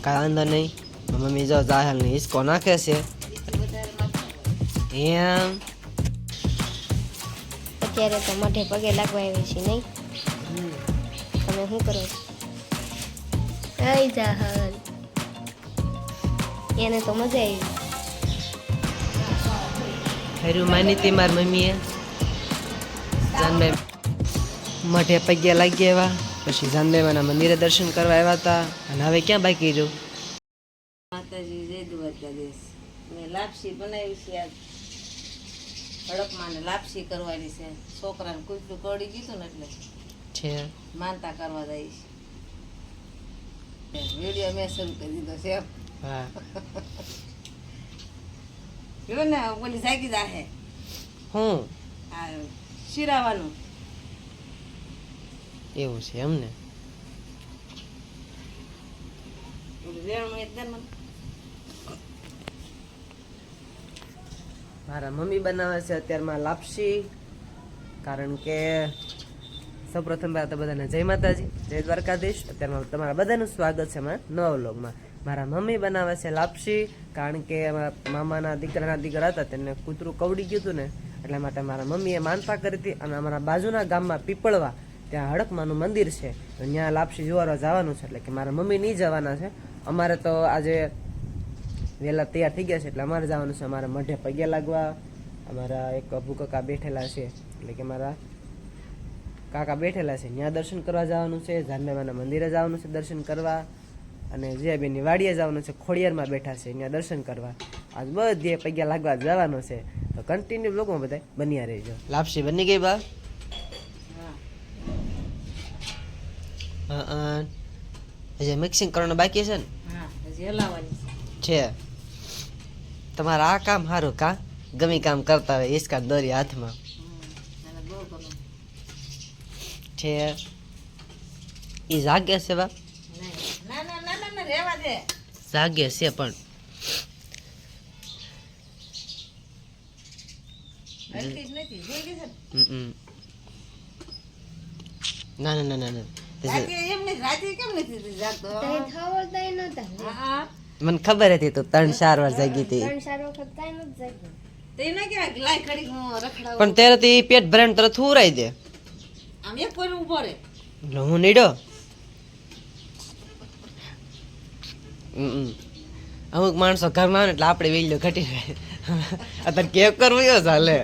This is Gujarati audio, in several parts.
કાંઈ વાંધો નહીં. મમ્મી જો જાહેર ને હિસકો નાખે છે. એમ. અત્યારે તો મઢે પગે લાગવા આવી છે નહીં? તમે શું કરો છો? આઈ જાહલ એને તો મજા આવી. ખરું માની હતી મારી મમ્મીએ. જાનભાઈ મઠે પગે લાગી આવ્યા પછી જાનદેવાના મંદિરે દર્શન કરવા આવ્યા હતા. અને હવે ક્યાં બાકી રહ્યું? માતાજી જય દ્વારકાધીશ. મેં લાપસી બનાવી છે આજ. હડપમાં લાપસી કરવાની છે. છોકરાને કૂતરું કડી ગયું ને એટલે. છે. માનતા કરવા જઈશ વીડિયો મેં શરૂ કરી દીધો છે. હા. જો ને ઓલી જાગી જાહે. હું? આ શિરાવાનું. એવું છે એમ ને ઓલું વેણું એક દે મને મારા મમ્મી બનાવે છે અત્યારમાં લાપસી, કારણ કે સૌપ્રથમ તો બધાને જય માતાજી, જય દ્વારકાધીશ. અત્યારમાં તમારા બધાનું સ્વાગત છે મારા નવા વ્લોગમાં. મારા મમ્મી બનાવે છે લાપસી, કારણ કે મામાના દીકરાના દીકરા હતા તેને કૂતરું કવડી ગયું હતું ને, એટલા માટે મારા મમ્મીએ માનતા કરી હતી અને અમારા બાજુના ગામમાં પીપળવા ત્યાં હડકમાનું મંદિર છે. તો ત્યાં લાપસી જોવા જવાનું છે, એટલે કે મારા મમ્મી નહીં જવાના છે. અમારે તો આજે વહેલા તૈયાર થઈ ગયા છે, એટલે અમારે જવાનું છે. અમારા મઢે પગે લાગવા, અમારા એક અભુ કાકા બેઠેલા છે, એટલે કે મારા કાકા બેઠેલા છે. ત્યાં દર્શન કરવા જવાનું છે જાનબાબાના મંદિરે જવાનું છે, દર્શન કરવા. અને જયાબેનની વાડીએ જવાનું છે, ખોડિયારમાં બેઠા છે ત્યાં દર્શન કરવા. આજ બધે પગ્યા લાગવા જવાનું છે. તો કન્ટિન્યુ બ્લોગમાં બધા બન્યા રહેજો. લાપસી બની ગઈ બા. હજી મિક્સિંગ કરવાનું બાકી છે ને હા હજી હલાવવાની છે છે તમારા આ કામ સારું કા? ગમી કામ કરતા હોય ઈસકા દોરી હાથમાં. હમ. અને બહુ ગમે. છે એ જાગે છે બા? નહીં. ના ના ના ના ના રહેવા દે. જાગે છે પણ. હલતી જ નથી જોઈ ગઈ છે ને? હમ. ના ના ના ના. મને ખબર હતી તું ત્રણ ચાર વાર જાગી હતી. પણ ત્યારે તો ઈ પેટ ભરાઈને તરત ઉરાઈ દે. હું નીડો. હમ. અમુક માણસો ઘરમાં આવે એટલે આપણે વેલ્યુ ઘટી જાય અત્યારે કેક કરવું યો ચાલે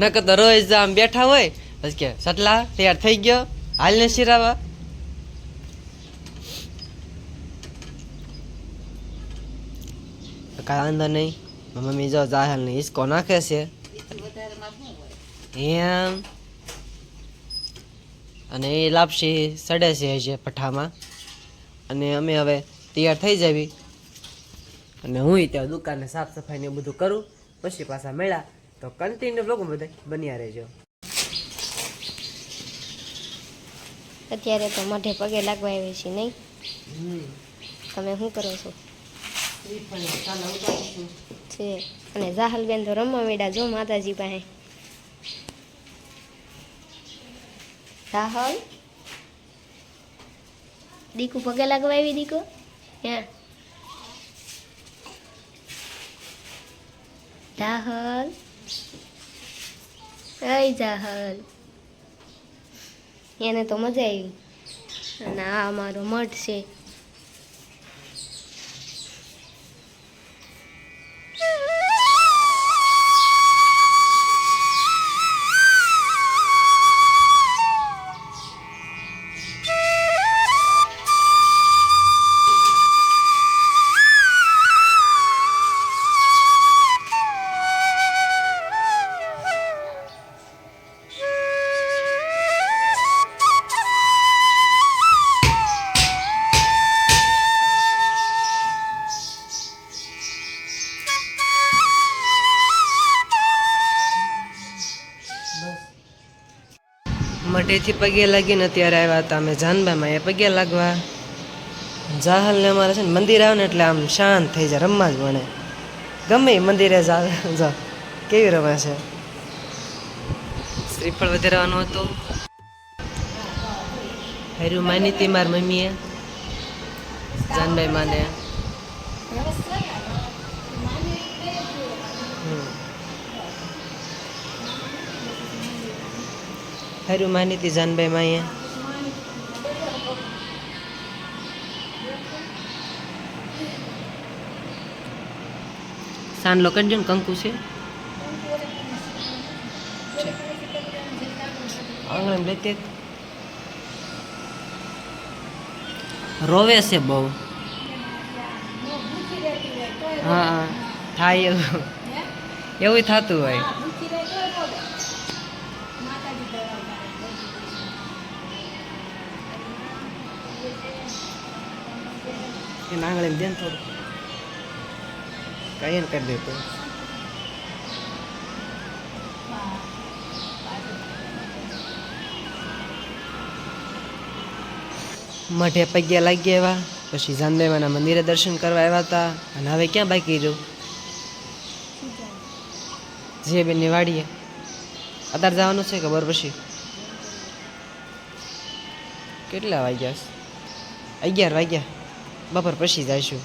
નકર તો રોજ આમ બેઠા હોય પછી કે સટલા તૈયાર થઈ ગયો. હાલ ને શિરાવા કાંઈ વાંધો નહીં મમ્મી જો જાહેર ને હિસકો નાખે છે એમ અને એ લાપસી સડે છે હજી પઠામાં અને અમે હવે તૈયાર થઈ જવી અને હું ત્યાં દુકાનને સાફ સફાઈ ને બધું કરું પછી પાછા મળ્યા તો કન્ટિન્યુ લોકો બધા બન્યા રહેજો અત્યારે તો મઢે પગે લાગવા આવી છે નહીં? તમે શું કરો છો? છે. અને જાહલબેન તો રમવા મેડા જો માતાજી પાસે. રાહલ દીકુ પગે લાગવા આવી દીકો? હે રાહલ અય જાહલ. એને તો મજા આવી. અને આ અમારો મઠ છે. મઢેથી પગે લાગીને ત્યારે આવ્યા હતા અમે જાનબામાં. એ પગે લાગવા જાહલને અમારે છે ને મંદિર આવે ને એટલે આમ શાંત થઈ જાય, રમવા જ મળે. ગમે મંદિરે જો કેવી રમે છે? શ્રીફળ વધારવાનું હતું. હાર્યું માની હતી મારી મમ્મીએ. જાનભાઈ માને. હમ. હારું માની હતી જાનભાઈ માં અહીંયા સાન લોખંડ ને કંકુ છે. આંગણે લેતે રોવે છે બહુ. હા હા. થાય એવું. એવું થતું હોય. એ આંગણે દે ને થોડું. કઈ કરી દેતો મઢે પગ્યા લાગી એવા, પછી જાનદેવાના મંદિરે દર્શન કરવા આવ્યા હતા. અને હવે ક્યાં બાકી રહ્યું? જે બેનની વાડીએ અત્યારે જવાનું છે ખબર પછી? કેટલા વાગ્યા? અગિયાર વાગ્યા. બપોર પછી જઈશું.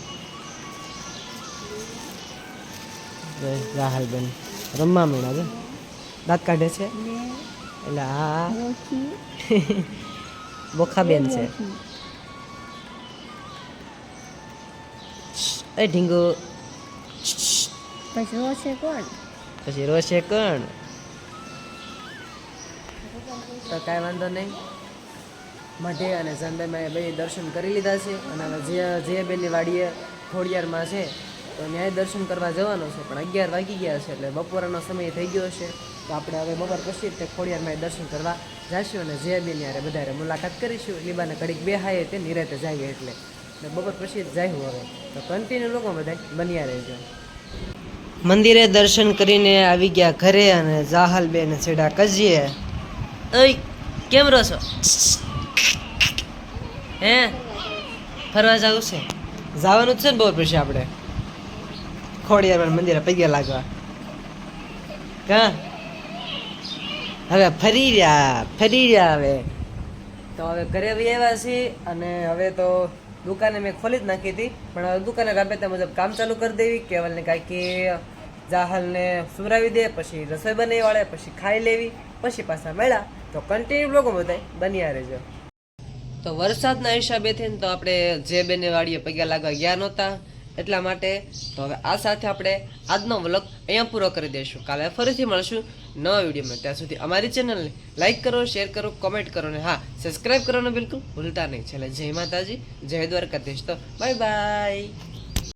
રાહલ બેન. રમવા મળ્યા છે. દાંત કાઢે છે? એટલે હા બોખાબેન છે. એ ઢીંગો. પછી રોશે કોણ? પછી રોશે કણ. તો કાંઈ વાંધો નહીં. મઢે અને ચંદનમાં બે દર્શન કરી લીધા છે અને હવે જે જે બેની વાડીએ ખોડિયારમાં છે તો ન્યાય દર્શન કરવા જવાનો છે પણ અગિયાર વાગી ગયા છે એટલે બપોરનો સમય થઈ ગયો છે. તો આપણે હવે બપોર પછી તે ખોડિયારમાં દર્શન કરવા જઈશું અને જે બેની યારે બધારે મુલાકાત કરીશું. લીબાને ઘડીક બેહાય તે નિરાતે જઈએ એટલે. એટલે બપોર પછી જ જાય હવે. તો કન્ટિન્યુ લોકો બધા બન્યા રહેજો. મંદિરે દર્શન કરીને આવી ગયા ઘરે અને જાહલ બેન છેડા કજીએ કેમ રહો છો? હે? ફરવા જવું છે? જવાનું જ છે ને બહુ પછી આપણે. ખોડિયાર મંદિરે પગે લાગવા. કા? હવે ફરી રહ્યા ફરી રહ્યા હવે. તો હવે ઘરે આવી આવ્યા છીએ અને હવે તો દુકાને મેં ખોલી જ નાખી હતી. પણ હવે દુકાને રાબેતા મુજબ કામ ચાલુ કરી દેવી કેવલને કાંઈ કે જાહલને સુવરાવી દે, પછી રસોઈ બનાવી વાળે પછી ખાઈ લેવી, પછી પાછા મળ્યા. તો કન્ટિન્યુ લોકો બધા બન્યા રહેજો. તો વરસાદના હિસાબે થઈને તો આપણે જે બેને વાડીએ પગ્યા લાગવા ગયા નહોતા એટલા માટે, તો હવે આ સાથે આપણે આજનો વ્લોગ અહીંયા પૂરો કરી દઈશું. કાલે ફરીથી મળશું નવા વિડીયોમાં. ત્યાં સુધી અમારી ચેનલને લાઈક કરો, શેર કરો, કોમેન્ટ કરો ને હા સબસ્ક્રાઈબ કરવાનું બિલકુલ ભૂલતા નહીં. છેલ્લે જય માતાજી, જય દ્વારકાધીશ. તો બાય બાય.